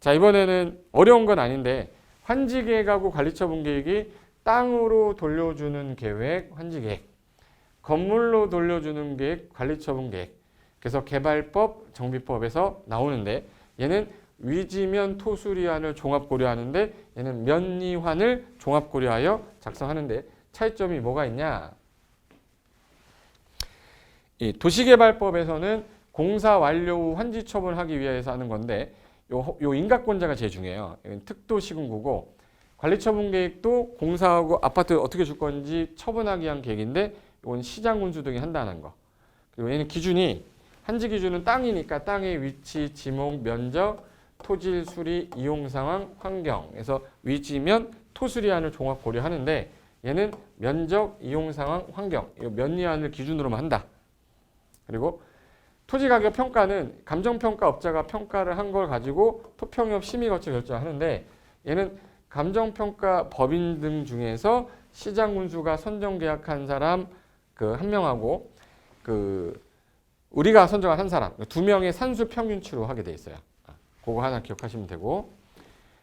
자 이번에는 어려운 건 아닌데 환지 계획하고 관리처 분 계획이 땅으로 돌려주는 계획 환지 계획, 건물로 돌려주는 계획 관리처 분 계획. 그래서 개발법, 정비법에서 나오는데 얘는 위지면 토수리안을 종합 고려하는데 얘는 면리환을 종합 고려하여 작성하는데 차이점이 뭐가 있냐? 이 도시개발법에서는 공사 완료 후 환지 처분하기 위해서 하는 건데 요, 요 인가권자가 제일 중요해요. 이건 특도 시군구고 관리처분 계획도 공사하고 아파트 어떻게 줄 건지 처분하기 위한 계획인데 이건 시장 군수 등이 한다는 거. 그리고 얘는 기준이 한지 기준은 땅이니까 땅의 위치, 지목, 면적, 토질 수리, 이용 상황, 환경에서 위지면 토수리안을 종합 고려하는데 얘는 면적, 이용 상황, 환경 이 면리안을 기준으로만 한다. 그리고 토지 가격 평가는 감정 평가 업자가 평가를 한 걸 가지고 토평협 심의 거쳐 결정하는데 얘는 감정 평가 법인 등 중에서 시장 군수가 선정 계약한 사람 그 한 명하고 그 우리가 선정한 한 사람 두 명의 산수 평균치로 하게 돼 있어요. 아, 그거 하나 기억하시면 되고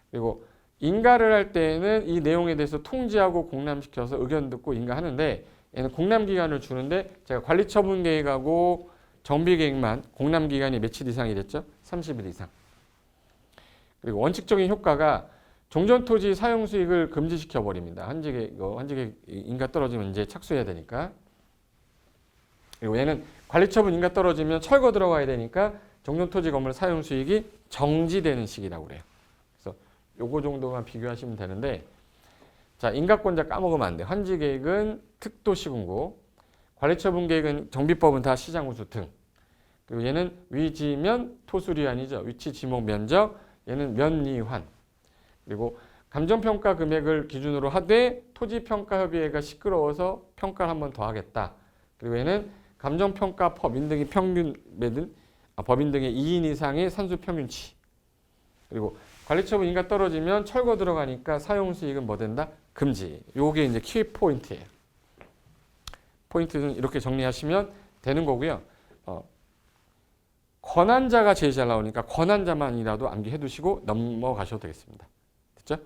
그리고 인가를 할 때에는 이 내용에 대해서 통지하고 공람시켜서 의견 듣고 인가하는데 얘는 공람 기간을 주는데 제가 관리 처분 계획하고 정비 계획만 공람 기간이 며칠 이상이 됐죠? 30일 이상. 그리고 원칙적인 효과가 종전 토지 사용 수익을 금지시켜 버립니다. 한지계 이거 한지계 인가 떨어지면 이제 착수해야 되니까. 그리고 얘는 관리 처분 인가 떨어지면 철거 들어가야 되니까 종전 토지 건물 사용 수익이 정지되는 시기라고 그래요. 그래서 요거 정도만 비교하시면 되는데 자, 인가권자 까먹으면 안 돼. 환지 계획은 특도 시군구, 관리 처분 계획은 정비법은 다 시장 우수 등. 그리고 얘는 위지면 토수리안이죠. 위치 지목 면적, 얘는 면리환. 그리고 감정평가 금액을 기준으로 하되 토지평가협의회가 시끄러워서 평가를 한 번 더 하겠다. 그리고 얘는 감정평가 법인 등이 평균 매든 아, 법인 등의 2인 이상의 산수 평균치. 그리고 관리처분 인가 떨어지면 철거 들어가니까 사용 수익은 뭐 된다? 금지. 요게 이제 키 포인트예요. 포인트는 이렇게 정리하시면 되는 거고요. 어, 권한자가 제일 잘 나오니까 권한자만이라도 암기해 두시고 넘어가셔도 되겠습니다. 됐죠?